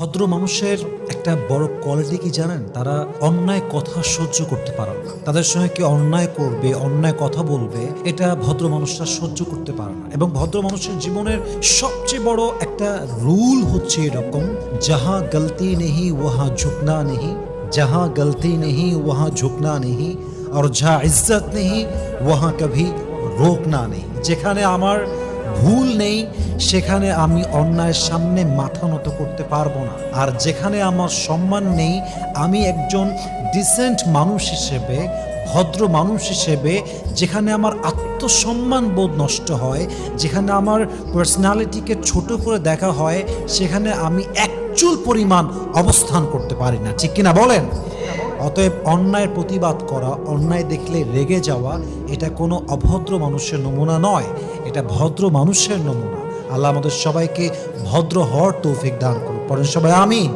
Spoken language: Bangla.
ভদ্র মানুষের একটা বড় কোয়ালিটি কি জানেন? তারা অন্যায় কথা সহ্য করতে পারে না। তাদের সঙ্গে কি অন্যায় করবে, অন্যায় কথা বলবে, এটা ভদ্র মানুষরা সহ্য করতে পারে না। এবং ভদ্র মানুষের জীবনের সবচেয়ে বড় একটা রুল হচ্ছে এরকম, যাহা গলতি নেহি ওহা ঝুঁকনা নেহি। যাহা গলতি নেহি ওহা ঝুঁকনা নেহি। আর যা ইজ্জত নেহি ওহা কভি রোকনা নেই যেখানে আমার ভুল নেই, সেখানে আমি অন্যায়ের সামনে মাথা নত করতে পারব না। আর যেখানে আমার সম্মান নেই, আমি একজন ডিসেন্ট মানুষ হিসেবে, ভদ্র মানুষ হিসেবে, যেখানে আমার আত্মসম্মান বোধ নষ্ট হয়, যেখানে আমার পার্সোনালিটিকে ছোট করে দেখা হয়, সেখানে আমি একচুল পরিমাণ অবস্থান করতে পারি না। ঠিক কিনা বলেন? অতএব অন্যায়ের প্রতিবাদ করা, অন্যায় দেখলে রেগে যাওয়া, এটা কোনো অভদ্র মানুষের নমুনা নয়, এটা ভদ্র মানুষের নমুনা। আল্লাহ আমাদের সবাইকে ভদ্র হওয়ার তৌফিক দান করুন পরের সবাই, আমিন।